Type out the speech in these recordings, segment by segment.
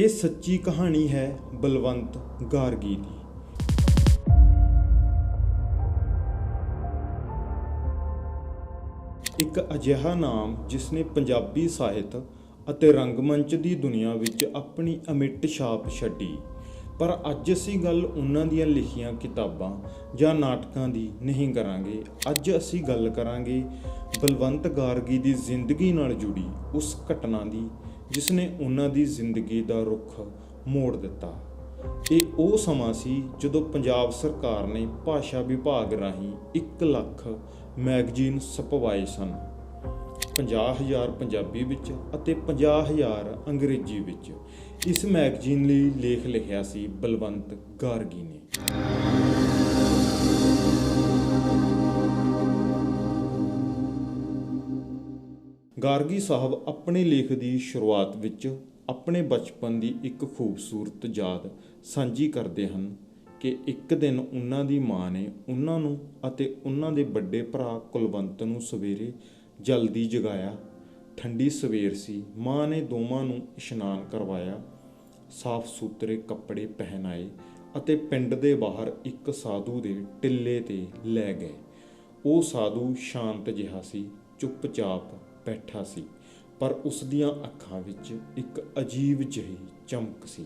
ਇਹ ਸੱਚੀ ਕਹਾਣੀ ਹੈ ਬਲਵੰਤ ਗਾਰਗੀ ਦੀ। ਇੱਕ ਅਜਿਹਾ ਨਾਮ ਜਿਸ ਨੇ ਪੰਜਾਬੀ ਸਾਹਿਤ ਅਤੇ ਰੰਗਮੰਚ ਦੀ ਦੁਨੀਆ ਵਿੱਚ ਆਪਣੀ ਅਮਿੱਟ ਛਾਪ ਛੱਡੀ। ਪਰ ਅੱਜ ਅਸੀਂ ਗੱਲ ਉਹਨਾਂ ਦੀਆਂ ਲਿਖੀਆਂ ਕਿਤਾਬਾਂ ਜਾਂ ਨਾਟਕਾਂ ਦੀ ਨਹੀਂ ਕਰਾਂਗੇ। ਅੱਜ ਅਸੀਂ ਗੱਲ ਕਰਾਂਗੇ ਬਲਵੰਤ ਗਾਰਗੀ ਦੀ ਜ਼ਿੰਦਗੀ ਨਾਲ ਜੁੜੀ ਉਸ ਘਟਨਾ ਦੀ ਜਿਸ ਨੇ ਉਹਨਾਂ ਦੀ ਜ਼ਿੰਦਗੀ ਦਾ ਰੁੱਖ ਮੋੜ ਦਿੱਤਾ। ਇਹ ਉਹ ਸਮਾਂ ਸੀ ਜਦੋਂ ਪੰਜਾਬ ਸਰਕਾਰ ਨੇ ਭਾਸ਼ਾ ਵਿਭਾਗ ਰਾਹੀਂ 1 ਲੱਖ ਮੈਗਜ਼ੀਨ ਛਪਵਾਏ ਸਨ। 50000 ਪੰਜਾਬੀ ਵਿੱਚ ਅਤੇ 50000 ਅੰਗਰੇਜ਼ੀ ਵਿੱਚ। ਇਸ ਮੈਗਜ਼ੀਨ ਲਈ ਲੇਖ ਲਿਖਿਆ ਸੀ ਬਲਵੰਤ ਗਾਰਗੀ ਨੇ। ਗਾਰਗੀ ਸਾਹਿਬ ਆਪਣੇ ਲੇਖ ਦੀ ਸ਼ੁਰੂਆਤ ਵਿੱਚ ਆਪਣੇ ਬਚਪਨ ਦੀ ਇੱਕ ਖੂਬਸੂਰਤ ਯਾਦ ਸਾਂਝੀ ਕਰਦੇ ਹਨ ਕਿ ਇੱਕ ਦਿਨ ਉਹਨਾਂ ਦੀ ਮਾਂ ਨੇ ਉਹਨਾਂ ਨੂੰ ਅਤੇ ਉਹਨਾਂ ਦੇ ਵੱਡੇ ਭਰਾ ਕੁਲਵੰਤ ਨੂੰ ਸਵੇਰੇ ਜਲਦੀ ਜਗਾਇਆ। ਠੰਡੀ ਸਵੇਰ ਸੀ, ਮਾਂ ਨੇ ਦੋਵਾਂ ਨੂੰ ਇਸ਼ਨਾਨ ਕਰਵਾਇਆ। ਸਾਫ਼ ਸੁਥਰੇ ਕੱਪੜੇ ਪਹਿਨਾਏ ਅਤੇ ਪਿੰਡ ਦੇ ਬਾਹਰ ਇੱਕ ਸਾਧੂ ਦੇ ਟਿੱਲੇ ਤੇ ਲੈ ਗਏ। ਉਹ ਸਾਧੂ ਸ਼ਾਂਤ ਜਿਹਾ ਸੀ, ਚੁੱਪਚਾਪ ਬੈਠਾ ਸੀ, ਪਰ ਉਸ ਦੀਆਂ ਅੱਖਾਂ ਵਿੱਚ ਇੱਕ ਅਜੀਬ ਜਿਹੀ ਚਮਕ ਸੀ।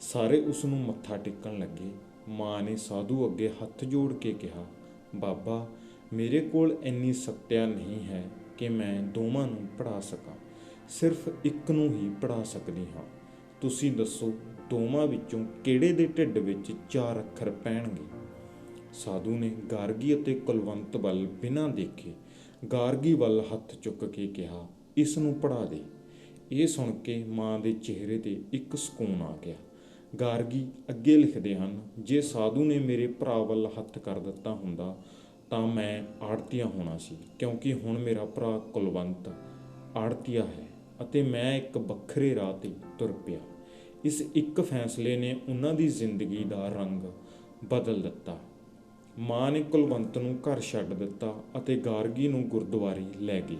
ਸਾਰੇ ਉਸ ਨੂੰ ਮੱਥਾ ਟੇਕਣ ਲੱਗੇ। ਮਾਂ ਨੇ ਸਾਧੂ ਅੱਗੇ ਹੱਥ ਜੋੜ ਕੇ ਕਿਹਾ, ਬਾਬਾ, ਮੇਰੇ ਕੋਲ ਇੰਨੀ ਸੱਤਿਆ ਨਹੀਂ ਹੈ ਕਿ ਮੈਂ ਦੋਵਾਂ ਨੂੰ ਪੜਾ ਸਕਾਂ। ਸਿਰਫ ਇੱਕ ਨੂੰ ਹੀ ਪੜਾ ਸਕਦੀ ਹਾਂ। ਤੁਸੀਂ ਦੱਸੋ, ਦੋਵਾਂ ਵਿੱਚੋਂ ਕਿਹੜੇ ਦੇ ਢਿੱਡ ਵਿੱਚ ਚਾਰ ਅੱਖਰ ਪੈਣਗੇ? ਸਾਧੂ ਨੇ ਗਾਰਗੀ ਅਤੇ ਕੁਲਵੰਤ ਵੱਲ ਬਿਨਾਂ ਦੇਖੇ ਗਾਰਗੀ ਵੱਲ ਹੱਥ ਚੁੱਕ ਕੇ ਕਿਹਾ, ਇਸ ਨੂੰ ਪੜਾ ਦੇ। ਇਹ ਸੁਣ ਕੇ ਮਾਂ ਦੇ ਚਿਹਰੇ ਤੇ ਇੱਕ ਸਕੂਨ ਆ ਗਿਆ। ਗਾਰਗੀ ਅੱਗੇ ਲਿਖਦੇ ਹਨ, ਜੇ ਸਾਧੂ ਨੇ ਮੇਰੇ ਭਰਾ ਵੱਲ ਹੱਥ ਕਰ ਦਿੱਤਾ ਹੁੰਦਾ, ਤਾਂ ਮੈਂ ਆੜਤੀਆ ਹੋਣਾ ਸੀ, ਕਿਉਂਕਿ ਹੁਣ ਮੇਰਾ ਭਰਾ ਕੁਲਵੰਤ ਆੜਤੀਆ ਹੈ ਅਤੇ ਮੈਂ ਇੱਕ ਵੱਖਰੇ ਰਾਹ ਤੇ ਤੁਰ ਪਿਆ। ਇਸ ਇੱਕ ਫੈਸਲੇ ਨੇ ਉਹਨਾਂ ਦੀ ਜ਼ਿੰਦਗੀ ਦਾ ਰੰਗ ਬਦਲ ਦਿੱਤਾ। ਮਾਂ ਨੇ ਕੁਲਵੰਤ ਨੂੰ ਘਰ ਛੱਡ ਦਿੱਤਾ ਅਤੇ ਗਾਰਗੀ ਨੂੰ ਗੁਰਦੁਆਰੇ ਲੈ ਗਈ।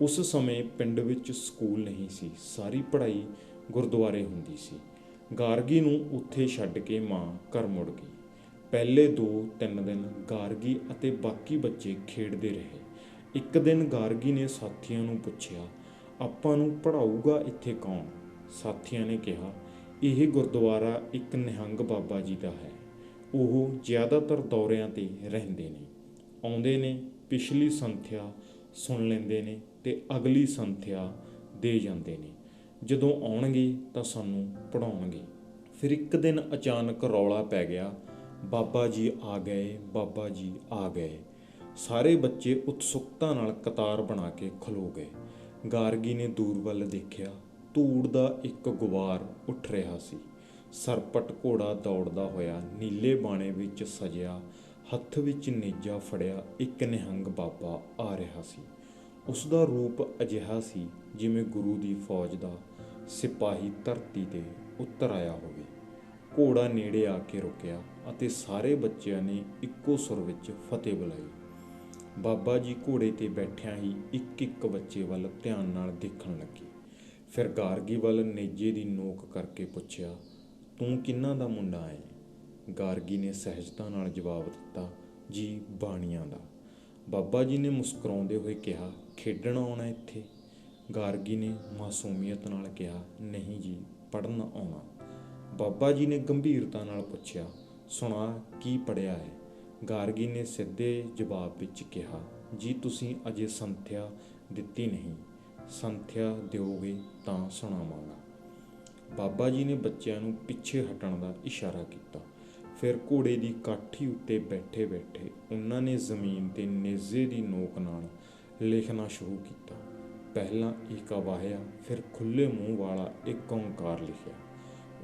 ਉਸ ਸਮੇਂ ਪਿੰਡ ਵਿੱਚ ਸਕੂਲ ਨਹੀਂ ਸੀ, ਸਾਰੀ ਪੜ੍ਹਾਈ ਗੁਰਦੁਆਰੇ ਹੁੰਦੀ ਸੀ। ਗਾਰਗੀ ਨੂੰ ਉੱਥੇ ਛੱਡ ਕੇ ਮਾਂ ਘਰ ਮੁੜ ਗਈ। ਪਹਿਲੇ 2-3 ਦਿਨ ਗਾਰਗੀ ਅਤੇ ਬਾਕੀ ਬੱਚੇ ਖੇਡਦੇ ਰਹੇ। ਇੱਕ ਦਿਨ ਗਾਰਗੀ ਨੇ ਸਾਥੀਆਂ ਨੂੰ ਪੁੱਛਿਆ, ਆਪਾਂ ਨੂੰ ਪੜਾਊਗਾ ਇੱਥੇ ਕੌਣ? ਸਾਥੀਆਂ ਨੇ ਕਿਹਾ, ਇਹ ਗੁਰਦੁਆਰਾ ਇੱਕ ਨਿਹੰਗ ਬਾਬਾ ਜੀ ਦਾ ਹੈ। ਉਹ ਜ਼ਿਆਦਾਤਰ ਦੌਰਿਆਂ ਤੇ ਰਹਿੰਦੇ ਨੇ। ਆਉਂਦੇ ਨੇ, ਪਿਛਲੀ ਸੰਥਿਆ ਸੁਣ ਲੈਂਦੇ ਨੇ ਤੇ ਅਗਲੀ ਸੰਥਿਆ ਦੇ ਜਾਂਦੇ ਨੇ। ਜਦੋਂ ਆਉਣਗੇ ਤਾਂ ਸਾਨੂੰ ਪੜਾਉਣਗੇ ਫਿਰ ਇੱਕ ਦਿਨ ਅਚਾਨਕ ਰੌਲਾ ਪੈ ਗਿਆ, ਬਾਬਾ ਜੀ ਆ ਗਏ, ਬਾਬਾ ਜੀ ਆ ਗਏ। ਸਾਰੇ ਬੱਚੇ ਉਤਸੁਕਤਾ ਨਾਲ ਕਤਾਰ ਬਣਾ ਕੇ ਖਲੋ ਗਏ। ਗਾਰਗੀ ਨੇ ਦੂਰ ਵੱਲ ਦੇਖਿਆ, ਧੂੜ ਦਾ ਇੱਕ ਗੁਬਾਰ ਉੱਠ ਰਿਹਾ ਸੀ। ਸਰਪਟ ਘੋੜਾ ਦੌੜਦਾ ਹੋਇਆ ਨੀਲੇ ਬਾਣੇ ਵਿੱਚ ਸਜਿਆ, ਹੱਥ ਵਿੱਚ ਨੇਜਾ ਫੜਿਆ ਇੱਕ ਨਿਹੰਗ ਬਾਬਾ ਆ ਰਿਹਾ ਸੀ। ਉਸ ਦਾ ਰੂਪ ਅਜਿਹਾ ਸੀ ਜਿਵੇਂ ਗੁਰੂ ਦੀ ਫੌਜ ਦਾ ਸਿਪਾਹੀ ਧਰਤੀ ਤੇ ਉਤਰ ਆਇਆ ਹੋਵੇ। ਘੋੜਾ ਨੇੜੇ ਆ ਕੇ ਰੁਕਿਆ ਅਤੇ ਸਾਰੇ ਬੱਚਿਆਂ ਨੇ ਇੱਕੋ ਸੁਰ ਵਿੱਚ ਫਤਿਹ ਬੁਲਾਈ। ਬਾਬਾ ਜੀ ਘੋੜੇ ਤੇ ਬੈਠਿਆਂ ਹੀ ਇੱਕ ਇੱਕ ਬੱਚੇ ਵੱਲ ਧਿਆਨ ਨਾਲ ਦੇਖਣ ਲੱਗੇ। ਫਿਰ ਗਾਰਗੀ ਵੱਲ ਨੇਜੇ ਦੀ ਨੋਕ ਕਰਕੇ ਪੁੱਛਿਆ ਤੂੰ ਕਿੰਨਾ ਦਾ ਮੁੰਡਾ ਹੈ ਗਾਰਗੀ ਨੇ ਸਹਿਜਤਾ ਨਾਲ ਜਵਾਬ ਦਿੱਤਾ, ਜੀ ਬਾਣੀਆਂ ਦਾ। ਬਾਬਾ ਜੀ ਨੇ ਮੁਸਕਰਾਉਂਦੇ ਹੋਏ ਕਿਹਾ, ਖੇਡਣ ਆਉਣਾ ਇੱਥੇ? ਗਾਰਗੀ ਨੇ ਮਾਸੂਮੀਅਤ ਨਾਲ ਕਿਹਾ, ਨਹੀਂ ਜੀ ਪੜਨ ਆਉਣਾ। ਬਾਬਾ ਜੀ ਨੇ ਗੰਭੀਰਤਾ ਨਾਲ ਪੁੱਛਿਆ, ਸੁਣਾ, ਕੀ ਪੜਿਆ ਹੈ ਗਾਰਗੀ ਨੇ ਸਿੱਧੇ ਜਵਾਬ ਵਿੱਚ ਕਿਹਾ, ਜੀ ਤੁਸੀਂ ਅਜੇ ਸੰਥਿਆ ਦਿੱਤੀ ਨਹੀਂ। ਸੰਥਿਆ ਦਿਓਗੇ ਤਾਂ ਸੁਣਾਵਾਂਗਾ। ਬਾਬਾ ਜੀ ਨੇ ਬੱਚਿਆਂ ਨੂੰ ਪਿੱਛੇ ਹਟਣ ਦਾ ਇਸ਼ਾਰਾ ਕੀਤਾ। ਫਿਰ ਘੋੜੇ ਦੀ ਕਾਠੀ ਉੱਤੇ ਬੈਠੇ ਬੈਠੇ ਉਹਨਾਂ ਨੇ ਜ਼ਮੀਨ ਤੇ ਨੇਜ਼ੇ ਦੀ ਨੋਕ ਨਾਲ ਲਿਖਣਾ ਸ਼ੁਰੂ ਕੀਤਾ। ਪਹਿਲਾਂ ਇੱਕ ਵਾਹਿਆ ਫਿਰ ਖੁੱਲੇ ਮੂੰਹ ਵਾਲਾ ਇੱਕ ਓੰਕਾਰ ਲਿਖਿਆ।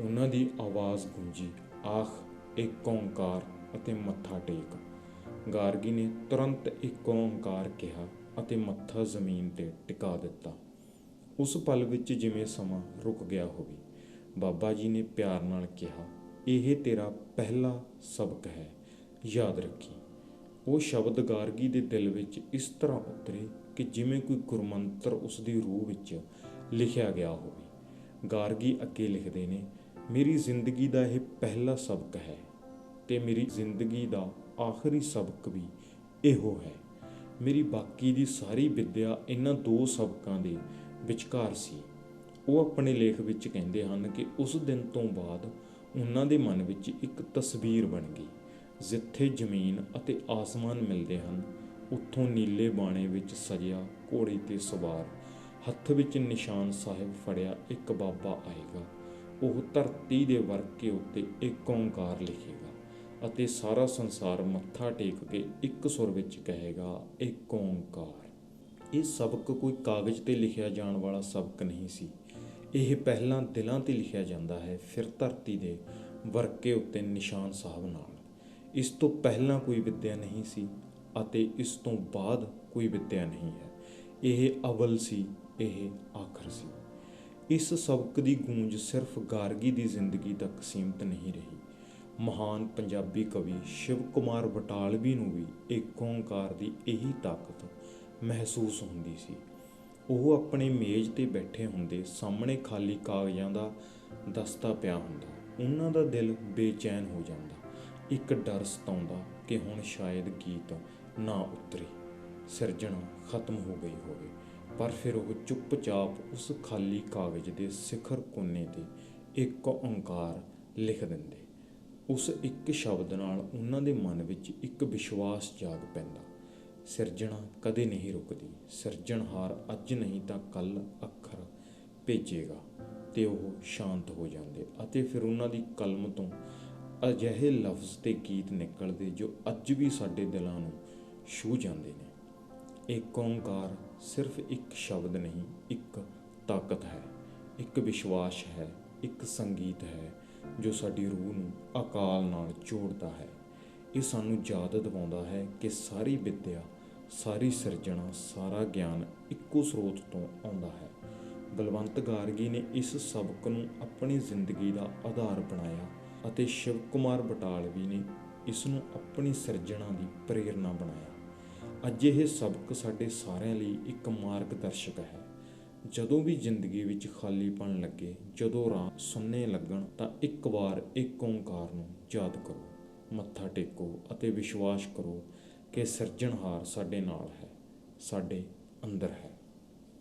ਉਹਨਾਂ ਦੀ ਆਵਾਜ਼ ਗੂੰਜੀ, ਆਖ, ਇੱਕ ਓੰਕਾਰ ਅਤੇ ਮੱਥਾ ਟੇਕ। ਗਾਰਗੀ ਨੇ ਤੁਰੰਤ ਇੱਕ ਓੰਕਾਰ ਕਿਹਾ ਅਤੇ ਮੱਥਾ ਜ਼ਮੀਨ ਤੇ ਟਿਕਾ ਦਿੱਤਾ। ਉਸ ਪਲ ਵਿੱਚ ਜਿਵੇਂ ਸਮਾਂ ਰੁਕ ਗਿਆ ਹੋਵੇ। ਬਾਬਾ ਜੀ ਨੇ ਪਿਆਰ ਨਾਲ ਕਿਹਾ, ਇਹ ਤੇਰਾ ਪਹਿਲਾ ਸਬਕ ਹੈ, ਯਾਦ ਰੱਖੀ। ਉਹ ਸ਼ਬਦ ਗਾਰਗੀ ਦੇ ਦਿਲ ਵਿੱਚ ਇਸ ਤਰ੍ਹਾਂ ਉਤਰੇ ਕਿ ਜਿਵੇਂ ਕੋਈ ਗੁਰਮੰਤਰ ਉਸ ਦੀ ਰੂਹ ਵਿੱਚ ਲਿਖਿਆ ਗਿਆ ਹੋਵੇ। ਗਾਰਗੀ ਅੱਗੇ ਲਿਖਦੇ ਨੇ, ਮੇਰੀ ਜ਼ਿੰਦਗੀ ਦਾ ਇਹ ਪਹਿਲਾ ਸਬਕ ਹੈ ਤੇ ਮੇਰੀ ਜ਼ਿੰਦਗੀ ਦਾ ਆਖਰੀ ਸਬਕ ਵੀ ਇਹੋ ਹੈ। ਮੇਰੀ ਬਾਕੀ ਦੀ ਸਾਰੀ ਵਿੱਦਿਆ ਇਹਨਾਂ ਦੋ ਸਬਕਾਂ ਦੇ ਵਿਚਕਾਰ ਸੀ। ਉਹ ਆਪਣੇ ਲੇਖ ਵਿੱਚ ਕਹਿੰਦੇ ਹਨ ਕਿ ਉਸ ਦਿਨ ਤੋਂ ਬਾਅਦ ਉਹਨਾਂ ਦੇ ਮਨ ਵਿੱਚ ਇੱਕ ਤਸਵੀਰ ਬਣ ਗਈ। ਜਿੱਥੇ ਜ਼ਮੀਨ ਅਤੇ ਆਸਮਾਨ ਮਿਲਦੇ ਹਨ, ਉੱਥੋਂ ਨੀਲੇ ਬਾਣੇ ਵਿੱਚ ਸਜਿਆ ਘੋੜੇ ਤੇ ਸਵਾਰ, ਹੱਥ ਵਿੱਚ ਨਿਸ਼ਾਨ ਸਾਹਿਬ ਫੜਿਆ ਇੱਕ ਬਾਬਾ ਆਏਗਾ। ਉਹ ਧਰਤੀ ਦੇ ਵਰਕੇ ਉੱਤੇ ਇੱਕ ਓੰਕਾਰ ਲਿਖੇਗਾ ਅਤੇ ਸਾਰਾ ਸੰਸਾਰ ਮੱਥਾ ਟੇਕ ਕੇ ਇੱਕ ਸੁਰ ਵਿੱਚ ਕਹੇਗਾ, ਇੱਕ ਓੰਕਾਰ। ਇਹ ਸਬਕ ਕੋਈ ਕਾਗਜ਼ ਤੇ ਲਿਖਿਆ ਜਾਣ ਵਾਲਾ ਸਬਕ ਨਹੀਂ ਸੀ। ਇਹ ਪਹਿਲਾਂ ਦਿਲਾਂ ਤੇ ਲਿਖਿਆ ਜਾਂਦਾ ਹੈ ਫਿਰ ਧਰਤੀ ਦੇ ਵਰਕੇ ਉੱਤੇ ਨਿਸ਼ਾਨ ਸਾਹਿਬ ਨਾਲ। ਇਸ ਤੋਂ ਪਹਿਲਾਂ ਕੋਈ ਵਿੱਦਿਆ ਨਹੀਂ ਸੀ ਅਤੇ ਇਸ ਤੋਂ ਬਾਅਦ ਕੋਈ ਵਿੱਦਿਆ ਨਹੀਂ ਹੈ। ਇਹ ਅਵਲ ਸੀ, ਇਹ ਆਖਰ ਸੀ। ਇਸ ਸਬਕ ਦੀ ਗੂੰਜ ਸਿਰਫ ਗਾਰਗੀ ਦੀ ਜ਼ਿੰਦਗੀ ਤੱਕ ਸੀਮਤ ਨਹੀਂ ਰਹੀ। ਮਹਾਨ ਪੰਜਾਬੀ ਕਵੀ ਸ਼ਿਵ ਕੁਮਾਰ ਬਟਾਲਵੀ ਨੂੰ ਵੀ ਏਕ ਓੰਕਾਰ ਦੀ ਇਹੀ ਤਾਕਤ ਮਹਿਸੂਸ ਹੁੰਦੀ ਸੀ। ਉਹ ਆਪਣੇ ਮੇਜ਼ ਤੇ ਬੈਠੇ ਹੁੰਦੇ, ਸਾਹਮਣੇ ਖਾਲੀ ਕਾਗਜ਼ਾਂ ਦਾ ਦਸਤਾ ਪਿਆ ਹੁੰਦਾ। ਉਹਨਾਂ ਦਾ ਦਿਲ ਬੇਚੈਨ ਹੋ ਜਾਂਦਾ। ਇੱਕ ਡਰ ਸਤਾਉਂਦਾ ਕਿ ਹੁਣ ਸ਼ਾਇਦ ਗੀਤ ਨਾ ਉਤਰੇ, ਸਿਰਜਣਾ ਖਤਮ ਹੋ ਗਈ ਹੋਵੇ। ਪਰ ਫਿਰ ਉਹ ਚੁੱਪਚਾਪ ਉਸ ਖਾਲੀ ਕਾਗਜ਼ ਦੇ ਸਿਖਰ ਕੋਨੇ ਤੇ ਇੱਕ ਓੰਕਾਰ ਲਿਖ ਦਿੰਦੇ। ਉਸ ਇੱਕ ਸ਼ਬਦ ਨਾਲ ਉਹਨਾਂ ਦੇ ਮਨ ਵਿੱਚ ਇੱਕ ਵਿਸ਼ਵਾਸ ਜਾਗ ਪੈਂਦਾ। ਸਿਰਜਣਾ ਕਦੇ ਨਹੀਂ ਰੁਕਦੀ। ਸਿਰਜਣਹਾਰ ਅੱਜ ਨਹੀਂ ਤਾਂ ਕੱਲ ਅੱਖਰ ਭੇਜੇਗਾ ਤੇ ਉਹ ਸ਼ਾਂਤ ਹੋ ਜਾਂਦੇ ਅਤੇ ਫਿਰ ਉਹਨਾਂ ਦੀ ਕਲਮ ਤੋਂ ਅਜਿਹੇ ਲਫ਼ਜ਼ ਤੇ ਗੀਤ ਨਿਕਲਦੇ ਜੋ ਅੱਜ ਵੀ ਸਾਡੇ ਦਿਲਾਂ ਨੂੰ ਛੂ ਜਾਂਦੇ ਨੇ। ਏਕ ਓੰਕਾਰ ਸਿਰਫ ਇੱਕ ਸ਼ਬਦ ਨਹੀਂ, ਇੱਕ ਤਾਕਤ ਹੈ, ਇੱਕ ਵਿਸ਼ਵਾਸ ਹੈ, ਇੱਕ ਸੰਗੀਤ ਹੈ ਜੋ ਸਾਡੀ ਰੂਹ ਨੂੰ ਅਕਾਲ ਨਾਲ ਜੋੜਦਾ ਹੈ। ਇਹ ਸਾਨੂੰ ਯਾਦ ਦਿਵਾਉਂਦਾ ਹੈ ਕਿ ਸਾਰੀ ਵਿੱਦਿਆ ਸਾਰੀ ਸਿਰਜਣਾ, ਸਾਰਾ ਗਿਆਨ ਇੱਕੋ ਸਰੋਤ ਤੋਂ ਆਉਂਦਾ ਹੈ। ਬਲਵੰਤ ਗਾਰਗੀ ਨੇ ਇਸ ਸਬਕ ਨੂੰ ਆਪਣੀ ਜ਼ਿੰਦਗੀ ਦਾ ਆਧਾਰ ਬਣਾਇਆ ਅਤੇ ਸ਼ਿਵ ਕੁਮਾਰ ਬਟਾਲਵੀ ਨੇ ਇਸ ਨੂੰ ਆਪਣੀ ਸਿਰਜਣਾ ਦੀ ਪ੍ਰੇਰਣਾ ਬਣਾਇਆ। ਅੱਜ ਇਹ ਸਬਕ ਸਾਡੇ ਸਾਰਿਆਂ ਲਈ ਇੱਕ ਮਾਰਗਦਰਸ਼ਕ ਹੈ। ਜਦੋਂ ਵੀ ਜ਼ਿੰਦਗੀ ਵਿੱਚ ਖਾਲੀਪਣ ਲੱਗੇ, ਜਦੋਂ ਰਾਹ ਸੁੰਨੇ ਲੱਗਣ, ਤਾਂ ਇੱਕ ਵਾਰ ਇੱਕ ਓੰਕਾਰ ਨੂੰ ਯਾਦ ਕਰੋ। ਮੱਥਾ ਟੇਕੋ ਅਤੇ ਵਿਸ਼ਵਾਸ ਕਰੋ ਕਿ ਸਿਰਜਣਹਾਰ ਸਾਡੇ ਨਾਲ ਹੈ ਸਾਡੇ ਅੰਦਰ ਹੈ।